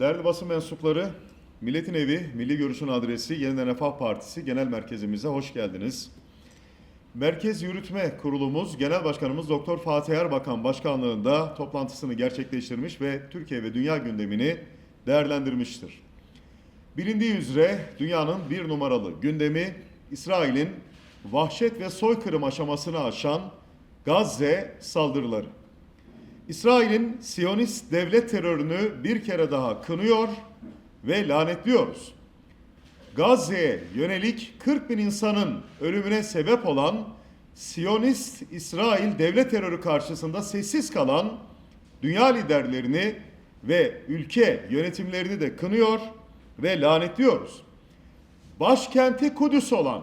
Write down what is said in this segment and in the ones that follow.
Değerli basın mensupları, Milletin Evi, Milli Görüş'ün adresi Yeniden Refah Partisi Genel Merkezimize hoş geldiniz. Merkez Yürütme Kurulumuz Genel Başkanımız Doktor Fatih Erbakan başkanlığında toplantısını gerçekleştirmiş ve Türkiye ve dünya gündemini değerlendirmiştir. Bilindiği üzere dünyanın bir numaralı gündemi İsrail'in vahşet ve soykırım aşamasını aşan Gazze saldırıları. İsrail'in Siyonist devlet terörünü bir kere daha kınıyor ve lanetliyoruz. Gazze'ye yönelik 40 bin insanın ölümüne sebep olan Siyonist İsrail devlet terörü karşısında sessiz kalan dünya liderlerini ve ülke yönetimlerini de kınıyor ve lanetliyoruz. Başkenti Kudüs olan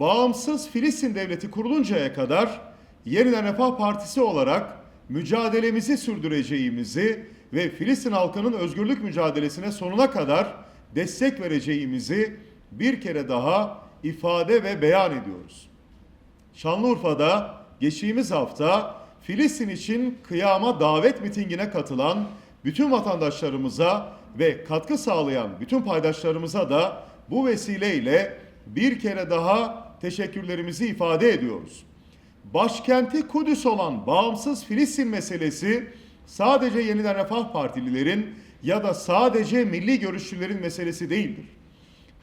bağımsız Filistin devleti kuruluncaya kadar Yeniden Refah Partisi olarak mücadelemizi sürdüreceğimizi ve Filistin halkının özgürlük mücadelesine sonuna kadar destek vereceğimizi bir kere daha ifade ve beyan ediyoruz. Şanlıurfa'da geçtiğimiz hafta Filistin için kıyama davet mitingine katılan bütün vatandaşlarımıza ve katkı sağlayan bütün paydaşlarımıza da bu vesileyle bir kere daha teşekkürlerimizi ifade ediyoruz. Başkenti Kudüs olan bağımsız Filistin meselesi sadece yeniden Refah Partililerin ya da sadece milli görüşçülerin meselesi değildir.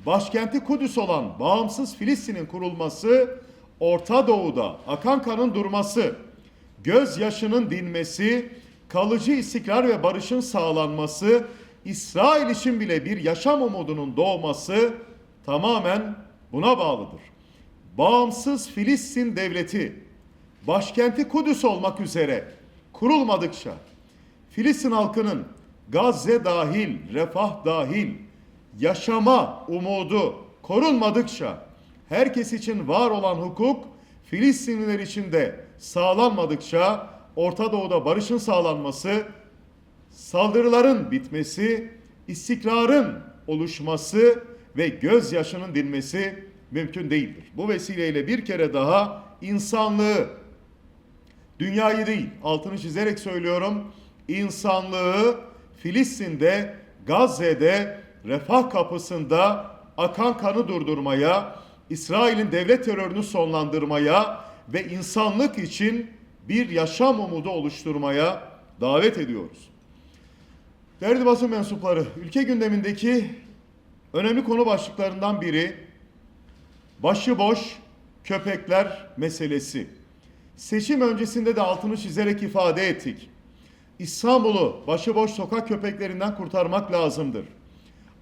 Başkenti Kudüs olan bağımsız Filistin'in kurulması, Orta Doğu'da akan kanın durması, gözyaşının dinmesi, kalıcı istikrar ve barışın sağlanması, İsrail için bile bir yaşam umudunun doğması tamamen buna bağlıdır. Bağımsız Filistin devleti, başkenti Kudüs olmak üzere kurulmadıkça Filistin halkının Gazze dahil, refah dahil yaşama umudu korunmadıkça herkes için var olan hukuk Filistinliler için de sağlanmadıkça Orta Doğu'da barışın sağlanması, saldırıların bitmesi, istikrarın oluşması ve gözyaşının dinmesi mümkün değildir. Bu vesileyle bir kere daha insanlığı, dünyayı değil, altını çizerek söylüyorum, insanlığı Filistin'de, Gazze'de, refah kapısında akan kanı durdurmaya, İsrail'in devlet terörünü sonlandırmaya ve insanlık için bir yaşam umudu oluşturmaya davet ediyoruz. Değerli basın mensupları, ülke gündemindeki önemli konu başlıklarından biri başıboş köpekler meselesi. Seçim öncesinde de altını çizerek ifade ettik. İstanbul'u başıboş sokak köpeklerinden kurtarmak lazımdır.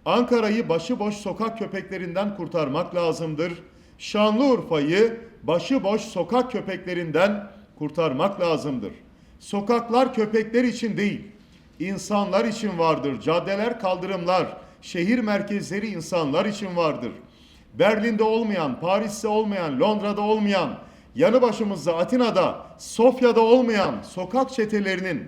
Ankara'yı başıboş sokak köpeklerinden kurtarmak lazımdır. Şanlıurfa'yı başıboş sokak köpeklerinden kurtarmak lazımdır. Sokaklar köpekler için değil, insanlar için vardır. Caddeler, kaldırımlar, şehir merkezleri insanlar için vardır. Berlin'de olmayan, Paris'te olmayan, Londra'da olmayan, yanı başımızda Atina'da, Sofya'da olmayan sokak çetelerinin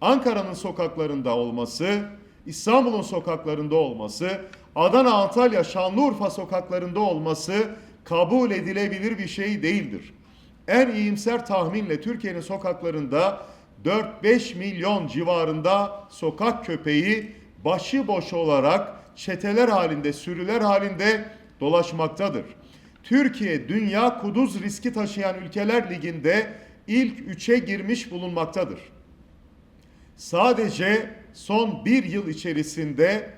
Ankara'nın sokaklarında olması, İstanbul'un sokaklarında olması, Adana, Antalya, Şanlıurfa sokaklarında olması kabul edilebilir bir şey değildir. En iyimser tahminle Türkiye'nin sokaklarında 4-5 milyon civarında sokak köpeği başıboş olarak çeteler halinde, sürüler halinde dolaşmaktadır. Türkiye Dünya Kuduz riski taşıyan ülkeler liginde ilk üçe girmiş bulunmaktadır. Sadece son bir yıl içerisinde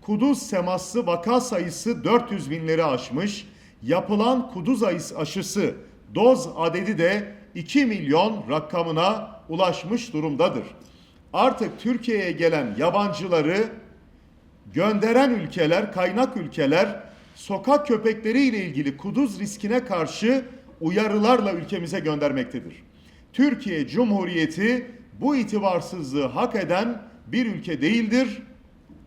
kuduz temaslı vaka sayısı 400 binleri aşmış. Yapılan kuduz aşısı doz adedi de 2 milyon rakamına ulaşmış durumdadır. Artık Türkiye'ye gelen yabancıları gönderen ülkeler, kaynak ülkeler sokak köpekleri ile ilgili kuduz riskine karşı uyarılarla ülkemize göndermektedir. Türkiye Cumhuriyeti bu itibarsızlığı hak eden bir ülke değildir,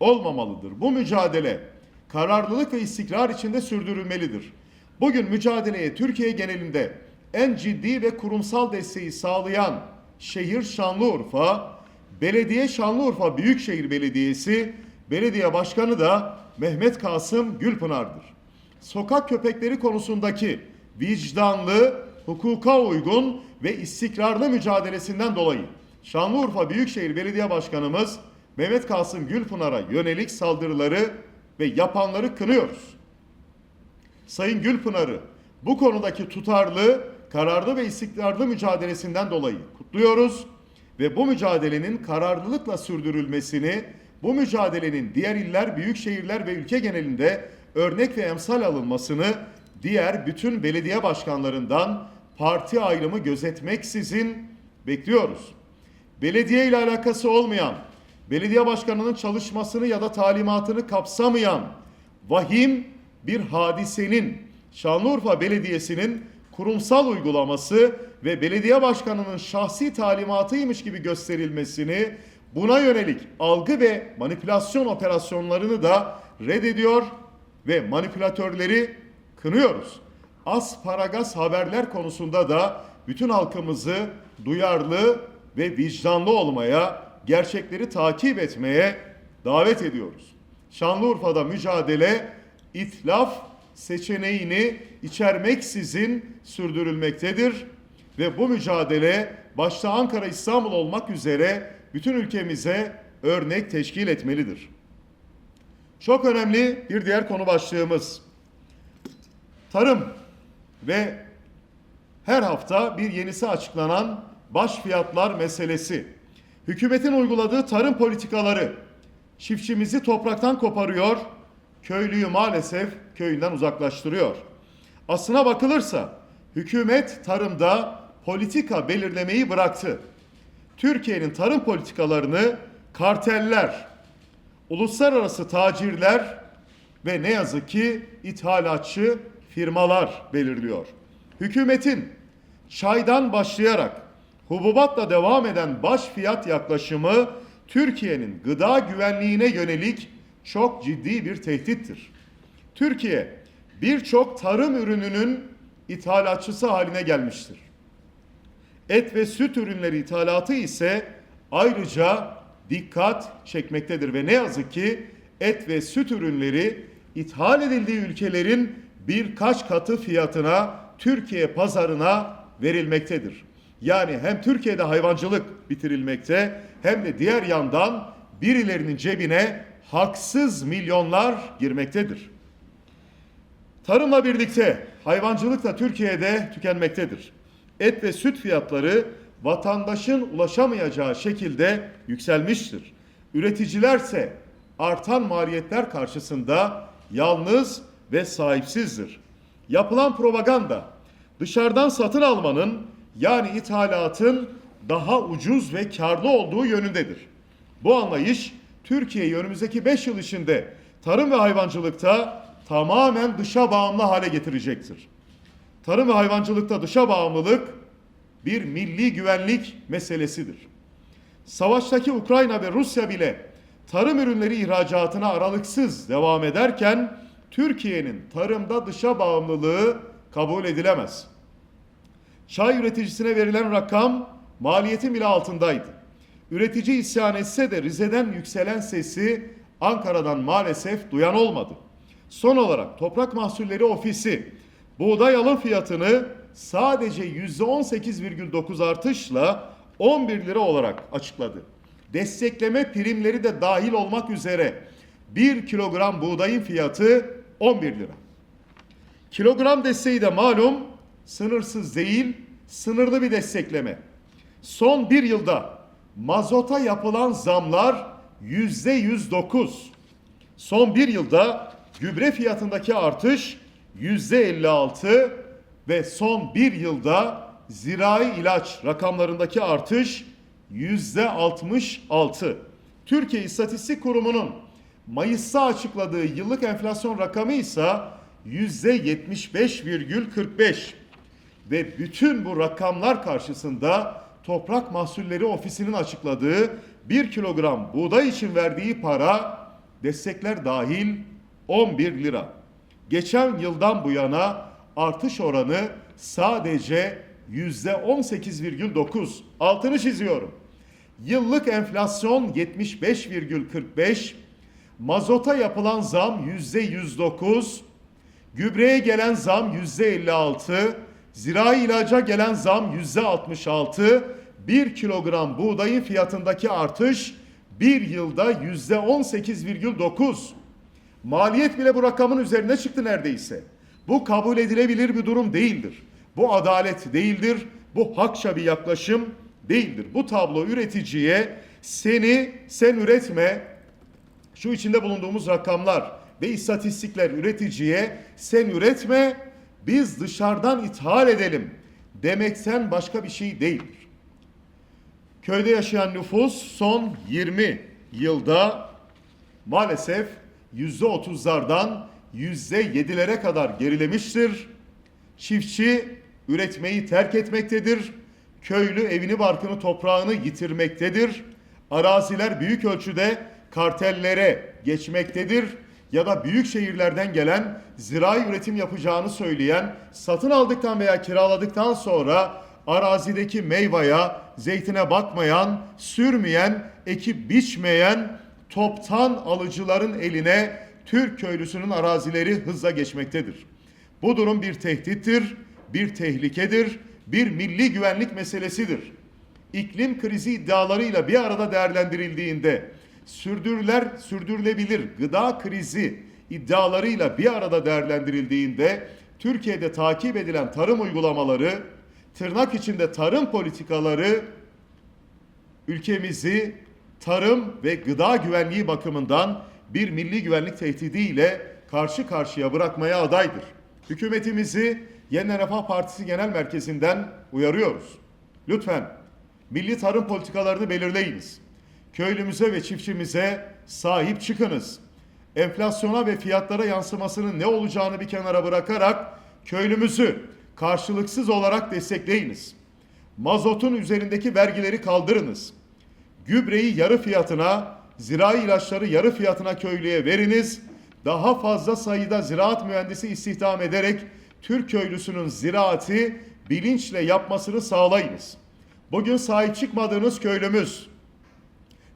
olmamalıdır. Bu mücadele kararlılık ve istikrar içinde sürdürülmelidir. Bugün mücadeleye Türkiye genelinde en ciddi ve kurumsal desteği sağlayan şehir Şanlıurfa, Belediye Şanlıurfa Büyükşehir Belediyesi, belediye başkanı da Mehmet Kasım Gülpınar'dır. Sokak köpekleri konusundaki vicdanlı, hukuka uygun ve istikrarlı mücadelesinden dolayı Şanlıurfa Büyükşehir Belediye Başkanımız Mehmet Kasım Gülpınar'a yönelik saldırıları ve yapanları kınıyoruz. Sayın Gülpınar'ı bu konudaki tutarlı, kararlı ve istikrarlı mücadelesinden dolayı kutluyoruz ve bu mücadelenin kararlılıkla sürdürülmesini, bu mücadelenin diğer iller, büyük şehirler ve ülke genelinde örnek ve emsal alınmasını diğer bütün belediye başkanlarından parti ayrımı gözetmeksizin bekliyoruz. Belediye ile alakası olmayan, belediye başkanının çalışmasını ya da talimatını kapsamayan vahim bir hadisenin Şanlıurfa Belediyesi'nin kurumsal uygulaması ve belediye başkanının şahsi talimatıymış gibi gösterilmesini buna yönelik algı ve manipülasyon operasyonlarını da reddediyor ve manipülatörleri kınıyoruz. Asparagas haberler konusunda da bütün halkımızı duyarlı ve vicdanlı olmaya, gerçekleri takip etmeye davet ediyoruz. Şanlıurfa'da mücadele itlaf seçeneğini içermeksizin sürdürülmektedir ve bu mücadele başta Ankara, İstanbul olmak üzere bütün ülkemize örnek teşkil etmelidir. Çok önemli bir diğer konu başlığımız tarım ve her hafta bir yenisi açıklanan baş fiyatlar meselesi. Hükümetin uyguladığı tarım politikaları çiftçimizi topraktan koparıyor, köylüyü maalesef köyünden uzaklaştırıyor. Aslına bakılırsa hükümet tarımda politika belirlemeyi bıraktı. Türkiye'nin tarım politikalarını karteller, uluslararası tacirler ve ne yazık ki ithalatçı firmalar belirliyor. Hükümetin çaydan başlayarak hububatla devam eden baş fiyat yaklaşımı Türkiye'nin gıda güvenliğine yönelik çok ciddi bir tehdittir. Türkiye birçok tarım ürününün ithalatçısı haline gelmiştir. Et ve süt ürünleri ithalatı ise ayrıca dikkat çekmektedir ve ne yazık ki et ve süt ürünleri ithal edildiği ülkelerin birkaç katı fiyatına Türkiye pazarına verilmektedir. Yani hem Türkiye'de hayvancılık bitirilmekte hem de diğer yandan birilerinin cebine haksız milyonlar girmektedir. Tarımla birlikte hayvancılık da Türkiye'de tükenmektedir. Et ve süt fiyatları vatandaşın ulaşamayacağı şekilde yükselmiştir. Üreticilerse artan maliyetler karşısında yalnız ve sahipsizdir. Yapılan propaganda dışarıdan satın almanın yani ithalatın daha ucuz ve karlı olduğu yönündedir. Bu anlayış Türkiye'yi önümüzdeki 5 yıl içinde tarım ve hayvancılıkta tamamen dışa bağımlı hale getirecektir. Tarım ve hayvancılıkta dışa bağımlılık bir milli güvenlik meselesidir. Savaştaki Ukrayna ve Rusya bile tarım ürünleri ihracatına aralıksız devam ederken Türkiye'nin tarımda dışa bağımlılığı kabul edilemez. Çay üreticisine verilen rakam maliyetin bile altındaydı. Üretici isyan etse de Rize'den yükselen sesi Ankara'dan maalesef duyan olmadı. Son olarak Toprak Mahsulleri Ofisi buğday alım fiyatını sadece %18,9 artışla 11 lira olarak açıkladı. Destekleme primleri de dahil olmak üzere 1 kilogram buğdayın fiyatı 11 lira. Kilogram desteği de malum sınırsız değil, sınırlı bir destekleme. Son bir yılda mazota yapılan zamlar yüzde 109. Son bir yılda gübre fiyatındaki artış 56 ve son bir yılda zirai ilaç rakamlarındaki artış yüzde 66. Türkiye İstatistik Kurumu'nun Mayıs'ta açıkladığı yıllık enflasyon rakamı ise yüzde 75,45 ve bütün bu rakamlar karşısında Toprak Mahsulleri Ofisi'nin açıkladığı 1 kilogram buğday için verdiği para destekler dahil 11 lira. Geçen yıldan bu yana artış oranı sadece yüzde 18,9. Altını çiziyorum. Yıllık enflasyon 75,45. Mazota yapılan zam yüzde 109. Gübreye gelen zam yüzde 56. Zirai ilaca gelen zam yüzde 66. 1 kilogram buğdayın fiyatındaki artış bir yılda yüzde 18,9. Maliyet bile bu rakamın üzerine çıktı neredeyse. Bu kabul edilebilir bir durum değildir. Bu adalet değildir. Bu hakça bir yaklaşım değildir. Bu tablo üreticiye seni sen üretme, şu içinde bulunduğumuz rakamlar ve istatistikler üreticiye sen üretme biz dışarıdan ithal edelim demekten başka bir şey değildir. Köyde yaşayan nüfus son 20 yılda maalesef yüzde otuzlardan yüzde yedilere kadar gerilemiştir. Çiftçi üretmeyi terk etmektedir. Köylü evini barkını toprağını yitirmektedir. Araziler büyük ölçüde kartellere geçmektedir ya da büyük şehirlerden gelen zirai üretim yapacağını söyleyen satın aldıktan veya kiraladıktan sonra arazideki meyveye, zeytine bakmayan, sürmeyen, ekip biçmeyen toptan alıcıların eline Türk köylüsünün arazileri hızla geçmektedir. Bu durum bir tehdittir, bir tehlikedir, bir milli güvenlik meselesidir. İklim krizi iddialarıyla bir arada değerlendirildiğinde sürdürüler sürdürülebilir gıda krizi iddialarıyla bir arada değerlendirildiğinde Türkiye'de takip edilen tarım uygulamaları, tırnak içinde tarım politikaları ülkemizi tarım ve gıda güvenliği bakımından bir milli güvenlik tehdidiyle karşı karşıya bırakmaya adaydır. Hükümetimizi Yeniden Refah Partisi Genel Merkezi'nden uyarıyoruz. Lütfen milli tarım politikalarını belirleyiniz. Köylümüze ve çiftçimize sahip çıkınız. Enflasyona ve fiyatlara yansımasının ne olacağını bir kenara bırakarak köylümüzü karşılıksız olarak destekleyiniz. Mazotun üzerindeki vergileri kaldırınız. Gübreyi yarı fiyatına, zirai ilaçları yarı fiyatına köylüye veriniz. Daha fazla sayıda ziraat mühendisi istihdam ederek Türk köylüsünün ziraati bilinçle yapmasını sağlayınız. Bugün sahip çıkmadığınız köylümüz,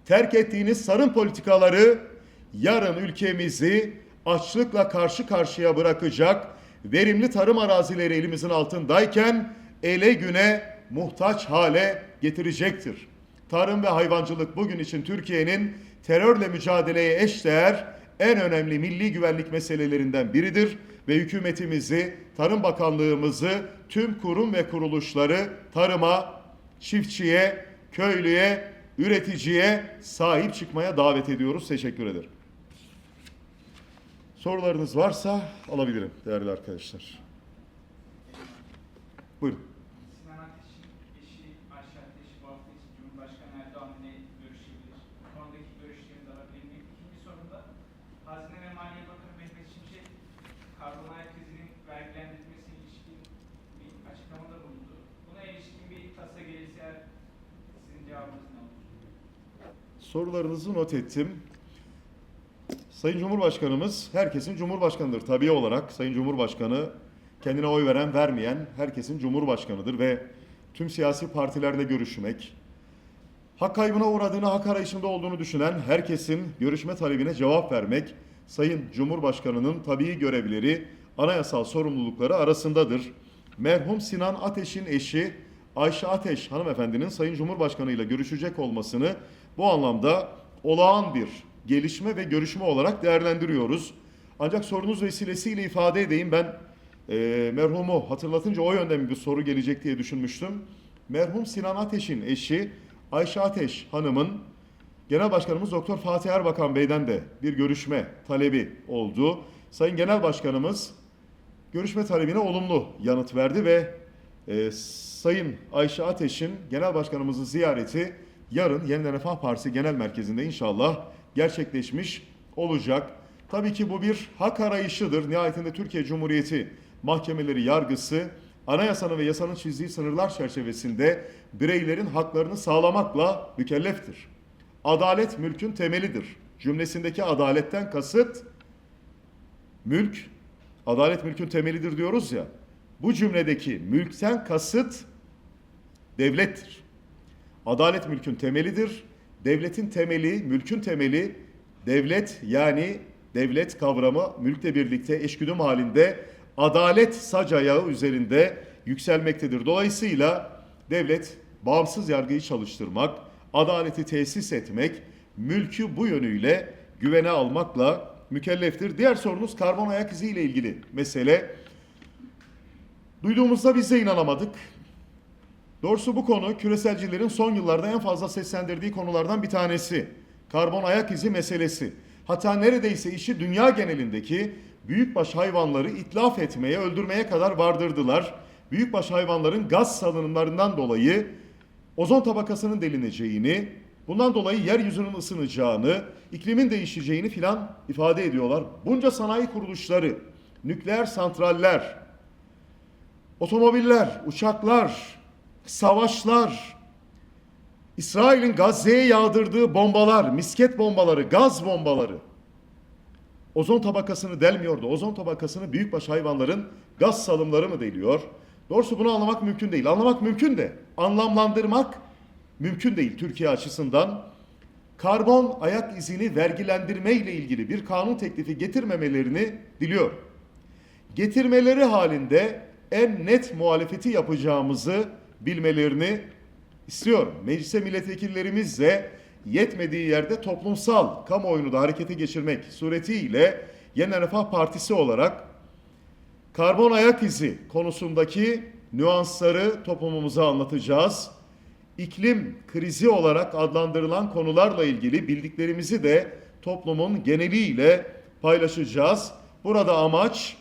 terk ettiğiniz sarım politikaları yarın ülkemizi açlıkla karşı karşıya bırakacak verimli tarım arazileri elimizin altındayken ele güne muhtaç hale getirecektir. Tarım ve hayvancılık bugün için Türkiye'nin terörle mücadeleye eşdeğer en önemli milli güvenlik meselelerinden biridir ve hükümetimizi, Tarım Bakanlığımızı, tüm kurum ve kuruluşları tarıma, çiftçiye, köylüye, üreticiye sahip çıkmaya davet ediyoruz. Teşekkür ederim. Sorularınız varsa alabilirim değerli arkadaşlar. Buyurun. Sinan Ateş'in eşi Ayşe Ateş bu hafta için Cumhurbaşkanı Erdoğan'la görüşebilir. Bu konudaki görüşlerinizi alabilir miyim? İkinci sorumda Hazine ve Maliye Bakanı Mehmet Şimşek karbon ayak izinin vergilendirilmesine ilişkin bir açıklamada bulundu. Buna ilişkin bir tasa gelirse eğer sizin cevabınız ne olur? Sorularınızı not ettim. Sayın Cumhurbaşkanımız herkesin Cumhurbaşkanıdır. Tabii olarak Sayın Cumhurbaşkanı kendine oy veren vermeyen herkesin Cumhurbaşkanıdır ve tüm siyasi partilerle görüşmek, hak kaybına uğradığını, hak arayışında olduğunu düşünen herkesin görüşme talebine cevap vermek Sayın Cumhurbaşkanı'nın tabii görevleri, anayasal sorumlulukları arasındadır. Merhum Sinan Ateş'in eşi Ayşe Ateş hanımefendinin Sayın Cumhurbaşkanı ile görüşecek olmasını bu anlamda olağan bir gelişme ve görüşme olarak değerlendiriyoruz. Ancak sorunuz vesilesiyle ifade edeyim ben e, merhumu hatırlatınca o yönden bir soru gelecek diye düşünmüştüm. Merhum Sinan Ateş'in eşi Ayşe Ateş hanımın Genel Başkanımız Doktor Fatih Erbakan Bey'den de bir görüşme talebi oldu. Sayın Genel Başkanımız görüşme talebine olumlu yanıt verdi ve e, Sayın Ayşe Ateş'in Genel Başkanımızın ziyareti yarın Yeniden Refah Partisi Genel Merkezi'nde inşallah gerçekleşmiş olacak. Tabii ki bu bir hak arayışıdır. Nihayetinde Türkiye Cumhuriyeti mahkemeleri yargısı anayasanın ve yasanın çizdiği sınırlar çerçevesinde bireylerin haklarını sağlamakla mükelleftir. Adalet mülkün temelidir. Cümlesindeki adaletten kasıt mülk, adalet mülkün temelidir diyoruz ya. Bu cümledeki mülkten kasıt devlettir. Adalet mülkün temelidir. Devletin temeli, mülkün temeli devlet yani devlet kavramı mülkle birlikte eşgüdüm halinde adalet sac ayağı üzerinde yükselmektedir. Dolayısıyla devlet bağımsız yargıyı çalıştırmak, adaleti tesis etmek mülkü bu yönüyle güvene almakla mükelleftir. Diğer sorunuz karbon ayak izi ile ilgili mesele. Duyduğumuzda biz de inanamadık. Doğrusu bu konu küreselcilerin son yıllarda en fazla seslendirdiği konulardan bir tanesi. Karbon ayak izi meselesi. Hatta neredeyse işi dünya genelindeki büyükbaş hayvanları itlaf etmeye, öldürmeye kadar vardırdılar. Büyükbaş hayvanların gaz salınımlarından dolayı ozon tabakasının delineceğini, bundan dolayı yeryüzünün ısınacağını, iklimin değişeceğini filan ifade ediyorlar. Bunca sanayi kuruluşları, nükleer santraller, otomobiller, uçaklar, savaşlar, İsrail'in Gazze'ye yağdırdığı bombalar, misket bombaları, gaz bombaları ozon tabakasını delmiyordu. Ozon tabakasını büyükbaş hayvanların gaz salımları mı deliyor? Doğrusu bunu anlamak mümkün değil. Anlamak mümkün de anlamlandırmak mümkün değil Türkiye açısından. Karbon ayak izini vergilendirme ile ilgili bir kanun teklifi getirmemelerini diliyor. Getirmeleri halinde en net muhalefeti yapacağımızı bilmelerini istiyorum. Meclise milletvekillerimizle yetmediği yerde toplumsal kamuoyunu da harekete geçirmek suretiyle Yeniden Refah Partisi olarak karbon ayak izi konusundaki nüansları toplumumuza anlatacağız. İklim krizi olarak adlandırılan konularla ilgili bildiklerimizi de toplumun geneliyle paylaşacağız. Burada amaç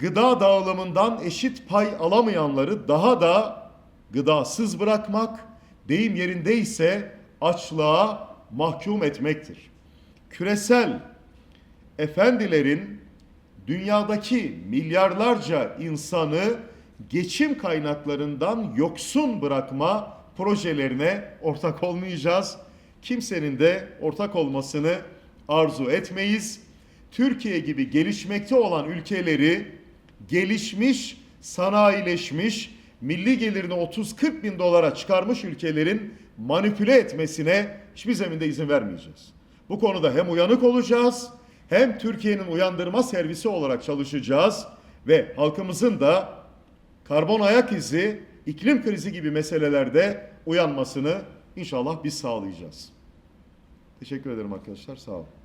gıda dağılımından eşit pay alamayanları daha da gıdasız bırakmak, deyim yerindeyse açlığa mahkum etmektir. Küresel efendilerin dünyadaki milyarlarca insanı geçim kaynaklarından yoksun bırakma projelerine ortak olmayacağız. Kimsenin de ortak olmasını arzu etmeyiz. Türkiye gibi gelişmekte olan ülkeleri gelişmiş, sanayileşmiş, milli gelirini 30-40 bin dolara çıkarmış ülkelerin manipüle etmesine hiçbir zeminde izin vermeyeceğiz. Bu konuda hem uyanık olacağız hem Türkiye'nin uyandırma servisi olarak çalışacağız ve halkımızın da karbon ayak izi, iklim krizi gibi meselelerde uyanmasını inşallah biz sağlayacağız. Teşekkür ederim arkadaşlar. Sağ olun.